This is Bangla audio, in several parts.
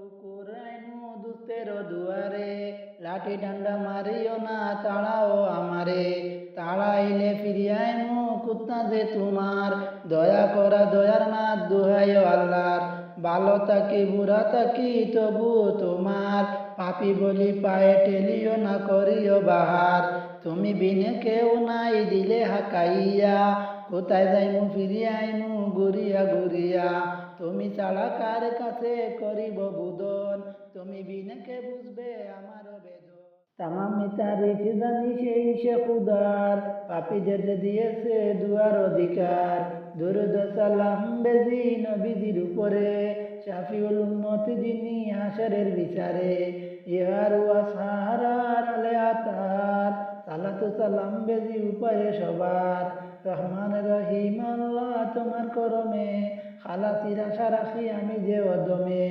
কুকুর আইনু দুস্তের দুয়ারে, লাঠি ডান্ডা মারিও না, তাড়াও আমারে। তাড়াইলে ফিরিয়ে আইনু কুত্তা যে তোমার, দয়া করা দয়ার না দুহাইও আল্লাহর। ভালো তাকি বুড়া তাকি তবু তোমার পাপি বলি পায়ে টেলিও না, করিও বাহার। তুমি বিনে কেউ নাই, দিলে হাকাইয়া। কোথায় যাইমু, ফিরিয়ে আইমু গুরিয়া গুরিয়া তুমি ছাড়া কার কাছে করিব বুদন? তুমি বিনে কে বুঝবে আমার বেদন? তামাম তারিফ জানি সেই সে খুদার। পাপীদের দিয়েছে দুয়ার অধিকার। দুরুদ সালাম বেজি নবীজির উপরে, শাফিউল উন্মত যিনি হাসরের বিচারে, ইহার ওয়া সাহারার আলে আতার, সালাতু সালাম বেজি উপরে সবার। রহমান রহিম আল্লাহ তোমার করমে, খালাসিরা সারাখি আমি যে অদমে।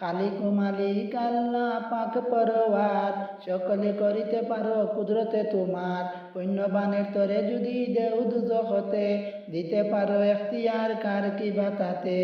খালিক মালিক আল্লাহ পাক পরওয়ার সকলে করিতে পারো কুদরতে তোমার। পুণ্যবানের তরে যদি দেউ দুজখতে দিতে পারো এখতিয়ার কার কি বাতাতে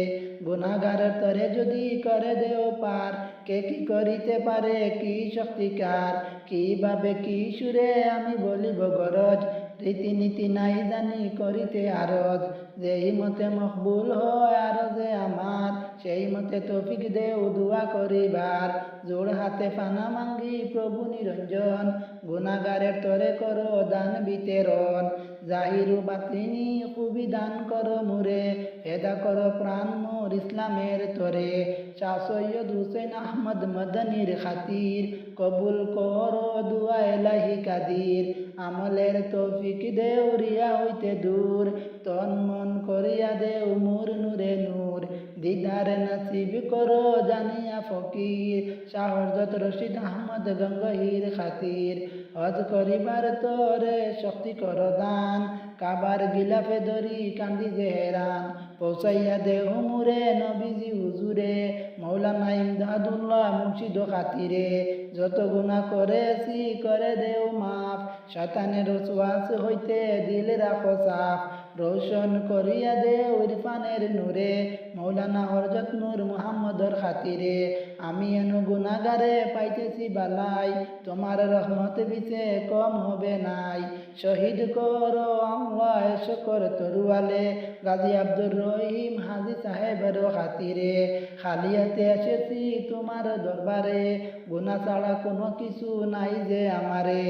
গুনাগারের তরে যদি করে দেও পার, কে কি করিতে পারে কি শক্তিকার কীভাবে কি সুরে আমি বলিব গরজ? রীতিনীতি নাই জানি করিতে আরজ যেই মতে মকবুল হয় আর যে আমার সেই মতে তফিক দেও দুয়া করিবার জোড় হাতে ফানা মাঙ্গি প্রভু নিরঞ্জন গুনাগারের তরে করো দান বিতরণ জাহিরু বাতিনি খুবই দান করো মুরে ফেদা করো প্রাণ মোর ইসলামের তরে শাহ সৈয়দ হুসেন আহমদ মদনির খাতির কবুল করো দুয়া এলাহি কাদির আমলের তৌফিক দেও রিয়া হইতে দূর। তন মন করিয়া দেও মুর নূরে নূর। দিদার নসিব করো জানিয়া ফকির। শাহরজত রশিদ আহমদ গঙ্গহির খাতির। হজ করিবার তোরে শক্তি কর দান। কাবার গিলাফে দরি কান্দি যে হেরান। পৌঁছাইয়া দেহ মুরে নবীজি হুজুরে, মৌলানা ইমদাদুল্লাহ মুর্শিদ খাতিরে, যত গুণা করেছি করে দেও মাফ। শতানের ওয়াস হইতে দিল রাখো সাফ। রোশন করিয়া দেও ইরফানের নূরে, মৌলানা হরজত নূর মুহাম্মদর খাতিরে। আমি এন গুনাগারে পাইতেছি বালাই, তোমার রহমত বিছে কম হবে নাই। শহীদ করো আল্লাহ শকর তরুয়ালে গাজী আব্দুর রহিম হাজি সাহেবের খাতিরে খালিয়াতে এসেছি তোমার দরবারে গুনা ছাড়া কোনো কিছু নাই যে আমারে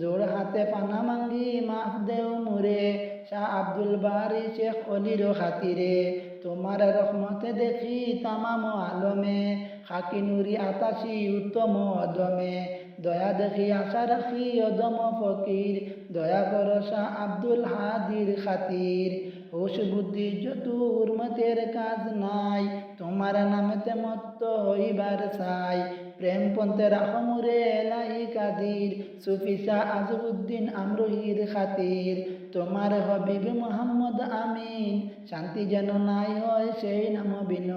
জোর হাতে পানা মাঙ্গি মাফ দেও মুরে শাহ আব্দুল বারি শেখ অলির খাতিরে তোমার রহমতে দেখি তামাম আলমে। খাকি নুরি আতাশি উত্তম অদমে। দয়া দেখি আশা রাখি অদম ফকির দয়া কর শাহ আব্দুল হাদির খাতির। হুশ বুদ্ধি যত উর্মতের কাজ নাই, তোমার নামেতে মত্ত হইবার চাই প্রেম পন্থে রাখো মুরে এলাহি কাদির সুফিসা আজবুদ্দিন আমরুহির খাতির। তোমার হবিব মোহাম্মদ আমিন, শান্তি যেন নাই হয় সেই নাম বিন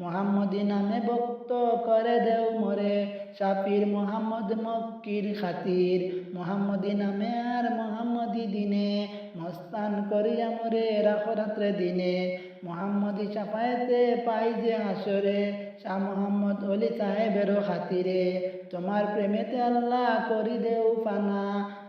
মোহাম্মদী নামে ভক্ত করে দেও সাপির মোহাম্মদ মক্কির খাতির। মোহাম্মদী নামে আর মোহাম্মদী দিনে। মস্তান করিয়া মরে রাখো রাত্রে দিনে। মোহাম্মদী চাপায়েতে পাই যে আসরে শাহ মোহাম্মদ অলি সাহেবেরও খাতিরে। তোমার প্রেমেতে আল্লাহ করি দেও ফানা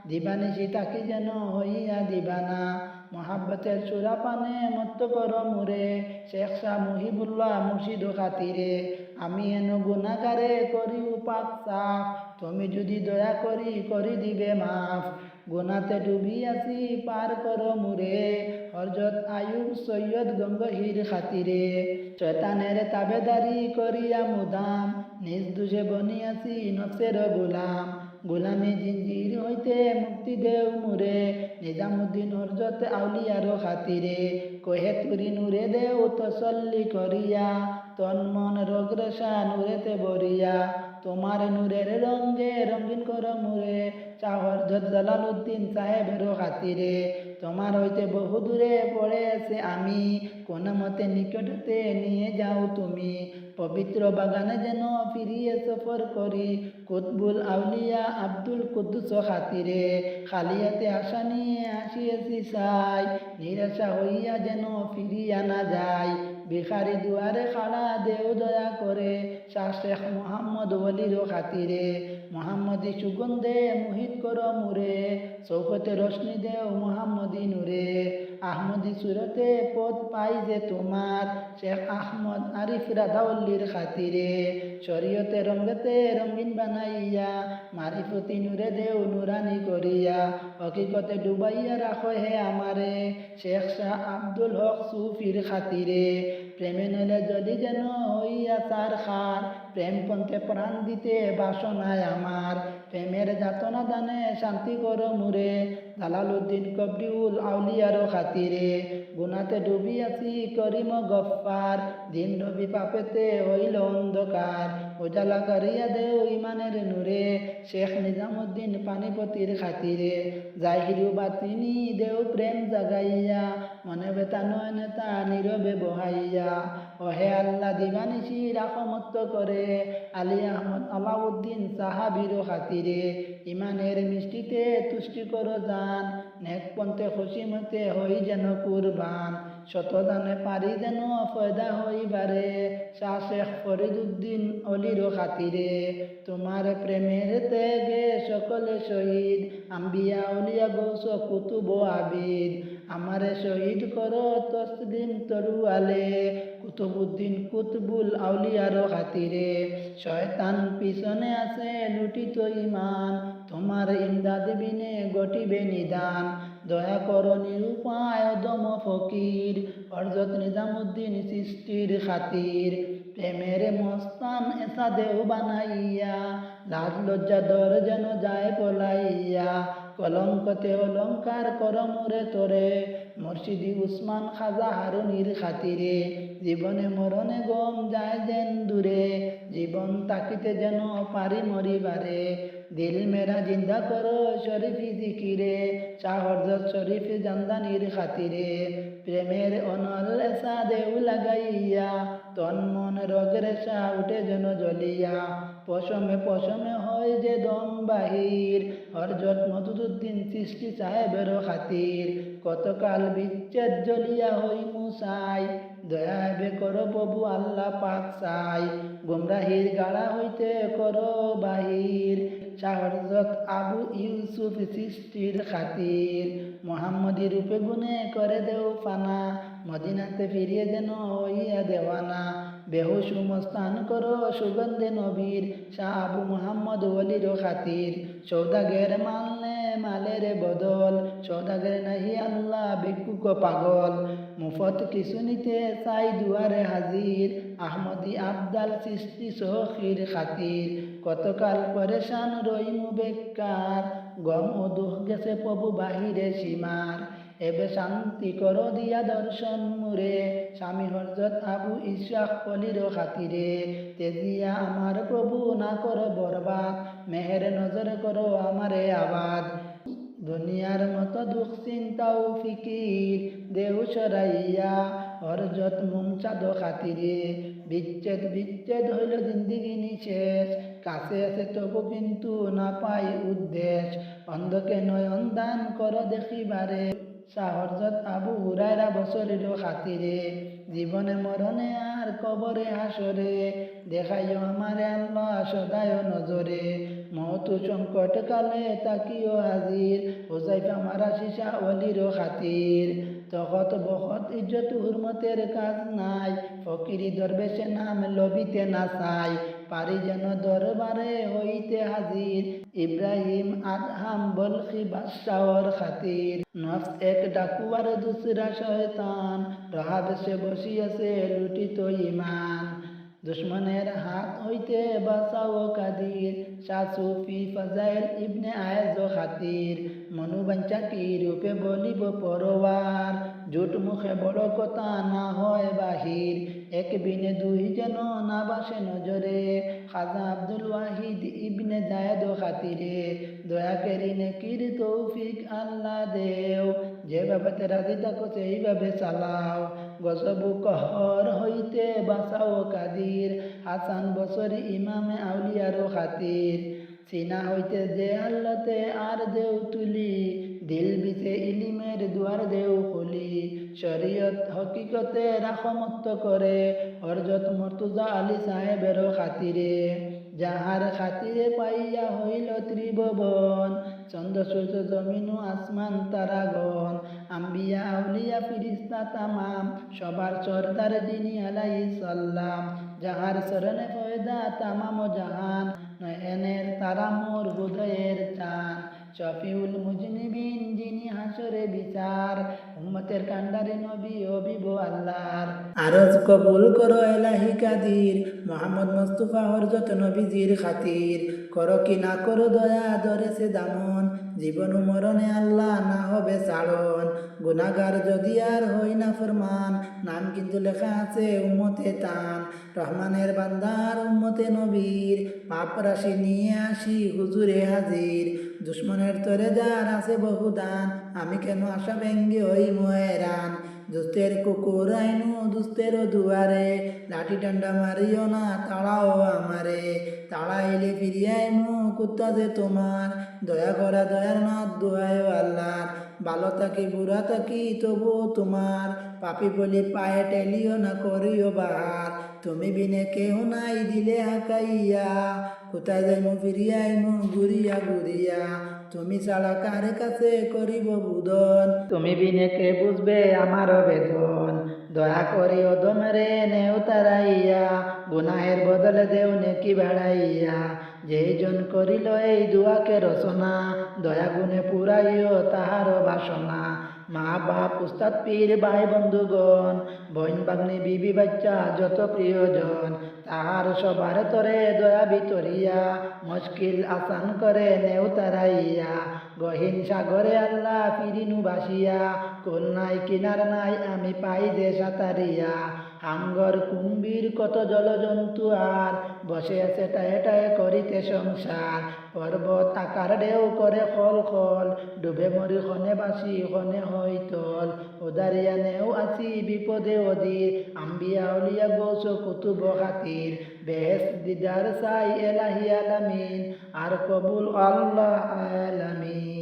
দিবানিশি তাকি যেন হইয়া দিবানা। মহাব্বতের চূড়া পানে মত্ত কর মুরে শেখ শাহ মুহিবুল্লাহ মুর্শিদ খাতিরে আমি এন গুণাগারে করি উপাক সাফ তুমি যদি দয়া করি করি দিবে মাফ। গুনাতে ডুবি আসি পার কর মুরে হরজত আয়ুব সৈয়দ গঙ্গহির খাতিরে শয়তানের তাবেদারি করিয়া মুদাম নিজ দুষে বনিয়াছি নফসের গোলাম। গোলামী জিঞ্জির হইতে মুক্তি দেও মুরে। নিজামুদ্দিন হরজত আউলিয়ার খাতিরে। কহে তুরি নুরে দেও তসল্লি করিয়া। তন মন রোগরসা নুরেতে বরিয়া তোমার নূরের রঙ্গে রঙিন কর মুরে। চাহর জালালউদ্দিন সাহেবের খাতিরে। তোমার হইতে বহু দূরে পড়ে আছে। আমি কোন মতে নিকটতে নিয়ে যাও তুমি। পবিত্র বাগানে যেন ফিরিয়ে সফর করি। কুতবুল আউলিয়া আব্দুল কুদ্দুস খাতিরে খালিয়াতে আশা নিয়ে আসিয়েছি সাই। নিরাশা হইয়া যেন ফিরিয়া না যায় ভিখারি দুয়ারে খালা দেও দয়া করে। শাহ শেখ মোহাম্মদ ওলির খাতিরে। মোহাম্মদী সুগন্ধে মোহিত কর মুরে। চৌকতে রশ্মি দেও মোহাম্মদী নূরে। আহমদি সুরতে পদ পাই যে তোমার। শেখ আহমদ আরিফ রাধাউল্লির খাতিরে। শরীয়তে রঙ্গতে রঙিন বানাইয়া, মারিফতি নূরে দেও নুরানি করিয়া। হকিকতে ডুবাইয়া রাখো হে আমারে, শেখ শাহ আব্দুল হক সুফির খাতিরে। প্রেমে নলে যদি যেন হইয়া চার খার প্রেম পন্থে প্রাণ দিতে বাসনায় আমার। প্রেমের যাতনা দানে শান্তি কর মুরে জালালুদ্দিন কবরিউল আউলিয়ারও খাতিরে গুনাতে ডুবি আছি করিম গফার দিন রবি পাপেতে হইল অন্ধকার উজালা করিয়া দেও ইমানের নূরে। শেখ নিজামুদ্দিন পানিপতির খাতিরে। জাহিরু বাতিনি দেও প্রেম জাগাইয়া। মনে বেতা নয় নেতা নীরবে বহাইয়া। ওহে আল্লাহ দিবানিসি রাখমত্ত করে। আলী আহমদ আলাউদ্দিন সাহাবির খাতিরে। ইমানের মিষ্টিতে তুষ্টি কর যান নেক পন্থে খুশি মতে হই যেন কুরবান। শতদানে পারি যেন ফয়দা হইবারে শাহ শেখ ফরিদুদ্দিন অলির খাতিরে তোমার প্রেমের তেগে সকলে শহীদ আম্বিয়া অলিয়া গৌস কুতুব আবিদ। আমারে শহীদ করো তসলিম তরুয়ালে কুতুবুদ্দিন কুতবুল আউলিয়ারও খাতিরে শয়তান পিছনে আছে লুটিত ইমান তোমার ইমদাদ বিনে গটিবে নিদান। দয়া কর নিরুপায় দম ফকির হরজত নিজামুদ্দিন সৃষ্টির খাতির। প্রেমের মস্তান এসা দেও বানাইয়া, লাজ লজ্জা দর যেন যায় পলাইয়া। কলঙ্কতে অলঙ্কার কর মোরে তোরে, মুর্শিদি উসমান খাজা হারুনির খাতিরে। জীবনে মরণে গম যায় যেন দূরে, জীবন তাকিতে যেন পারি মরিবারে। দিল মেরা জিন্দা করো শরীফি জিকিরে শাহ হরজত শরীফ জান্দানির খাতিরে। প্রেমের অনল এসা দেউ লাগাইয়া তন মন রগরে সা উঠে যেন জ্বলিয়া। পশমে পশমে হয় যে দম বাহির, হরজত মধুদ্দিন সৃষ্টি সাহেবের খাতির। কতকাল বিচ্ছেদ জ্বলিয়া হই মুসাই, দয়া বে কর প্রভু আল্লাহ পাক সাই গুমরাহির গাড়া হইতে কর বাহির শাহরজত আবু ইউসুফ সৃষ্টির খাতির। মোহাম্মদী রূপে গুনে করে দেও পানা মদিনাতে ফিরিয়ে যেন হইয়া দেওয়ানা। বেহুশু মস্তান করো সুগন্ধে নবীর, শাহ আবু মোহাম্মদ ওলির খাতির। সৌদাগের মালনে মালের বদল, সদাগরে নাহি আল্লাহ ভিক্ষুক পাগল। মুফত কিছু নিতে চাই দুয়ারে হাজির, আহমদি আবদাল সৃষ্টি সখির খাতির। কতকাল পরেশান রইমু বেকার, গম ও দুঃখ গেছে প্রভু বাহিরে সীমার। এবে শান্তি কর দিয়া দর্শন মুরে স্বামী হরজত আবু ইশাক অলির খাতিরে তেজিয়া আমার প্রভু না কর বরবাদ মেহের নজর করো আমারে আবাদ। দুনিয়ার মতো দুঃখ চিন্তাও ফিকির দেহ সরাইয়া হরজত মুমচাদ খাতিরে বিচ্ছেদ বিচ্ছেদ হইল জিন্দিগি নিশেষ কাছে আছে তবু কিন্তু না পাই উদ্দেশ অন্ধকে নয়ন দান কর দেখিবারে শাহরজত আবু হুরায়রা বছরের খাতিরে, জীবনে মরণে আর কবরে হাসরে দেখাইও আমারে আল্লাহ সদায় নজরে। মহতু সংকট কালে তাকিও হাজির, হুজাইফা মারা শিশা অলির খাতির। তখত বখত ইজ্জত হুরমতের কাজ নাই, ফকিরি দরবেশে নাম লবিতে না চাই পারি যেন দরবারে হইতে হাজির। ইব্রাহিম আদহাম বলখি বাদশাহর খাতির। নফস এক ডাকুয়ার দুসরা শয়তান। রহা দেশে বসিয়াছে লুটিত ইমান। দুশ্মনের হাত হইতে বাঁচাও কাদির। শাহ সুফি ফজাইল ইবনে আয়েজ খাতির। মনুবাঞ্চা কি রূপে বলিব পরবার জুট মুখে বড় কথা না হয় বাহির। এক বিনে দুই যেন না বাসে নজরে, খাজা আব্দুল ওয়াহিদ ইবনে জায়দ খাতিরে। দয়া করি নেকির তৌফিক আল্লাহ দেও। যেভাবে রাজি থাকো, সেইভাবে চালাও। গজবু কহর হইতে বাঁচাও কাদির। হাসান বছরি ইমামে আউলিয়ারও খাতির। সিনা হইতে যে আল্লাতে আর দেও তুলি, দিল বিছে ইলিমের দুয়ার দেও খুলি। শরীয়ত হকিকতে রাখমত্ত করে, হরজত মর্তুজা আলী সাহেবেরও খাতিরে। যাহার খাতিরে পাইয়া হইল ত্রিভুবন চন্দ্র সূর্য জমিন ও আসমান তারাগণ আম্বিয়া, আউলিয়া ফিরিস্তা তামাম সবার সর্দার যিনি আলাই সাল্লাম যাহার শরণে ফয়দা তামাম জাহান এনের তারা মোর হৃদয়ের চান। শফিউল মুজনিবিন, যিনি হাসরে বিচার, উম্মতের কান্ডারে নবী অবিব আল্লাহর। আরজ কবুল করো এলাহি কাদির, মোহাম্মদ মুস্তফা হরজত নবীজির খাতির। করো কি না করো দয়া ধরেছে দামন। জীবন মরণে আল্লাহ না হবে সাড়ন গুনাগার যদি আর হই না ফরমান, নাম কিন্তু লেখা আছে উম্মতে তান। রহমানের বান্দার উম্মতে নবীর, পাপ রাশি নিয়ে আসি হুজুরে হাজির। দুশ্মনের তরে যার আছে বহুদান আমি কেন আশা ব্যঙ্গে হই ময়রান দুস্তের কুকুর আইনু দুস্তের দুয়ারে, লাঠি ডান্ডা মারিও না, তাড়াও আমারে। তাড়াইলে ফিরিয়ে আইমু কুত্তা যে তোমার, দয়া করা দয়ার না দোয়ায় আল্লাহর। ভালো থাকি, বুড়া থাকি, তবু তোমার। পাপি বলি পায়ে টেলিও না, করিও বাহার। তুমি বিনে কেউ নাই, দিলে হাকাইয়া। কোথায় যাইমু, ফিরিয়া ঘুরিয়া ঘুরিয়া। তুমি ছাড়া কার কাছে করিব বুদন তুমি বিনে কে বুঝবে আমার বেদন। দয়া করি ওদমরে নেও তারাইয়া। গুনাহের বদলে দেও নেকি বাড়াইয়া। যেই জন করিল এই দুয়াকে রচনা, দয়া গুণে পুরাইও তাহার বাসনা। মা বাপ, উস্তাদ, পীর, ভাই, বন্ধুগণ বইন বাগনি বিবি, বাচ্চা, যত প্রিয়জন, তাহার সবার তরে দয়া বিতরিয়া, মুশকিল আসান করে নেও তারাইয়া, গহীন সাগরে আল্লাহ ফিরিনু বাসিয়া, কোন নাই, কিনার নাই, আমি পাই দে সাঁতারিয়া। হাঙ্গর কুম্ভীর কত জলজন্তু আর বসে আছে টায়ে টায়ে করিতে সংসার। পর্বত আকার ঢেউ করে খল খল, ডুবে মরি খনে বাসি খনে হই তল। উদারিয়া নেও আসি বিপদে অধীর, আম্বিয়া উলিয়া গৌস কুতুব খাতির। বেহেস দিদার সাই এলাহি আলামিন, আর কবুল আল্লাহ আলামিন।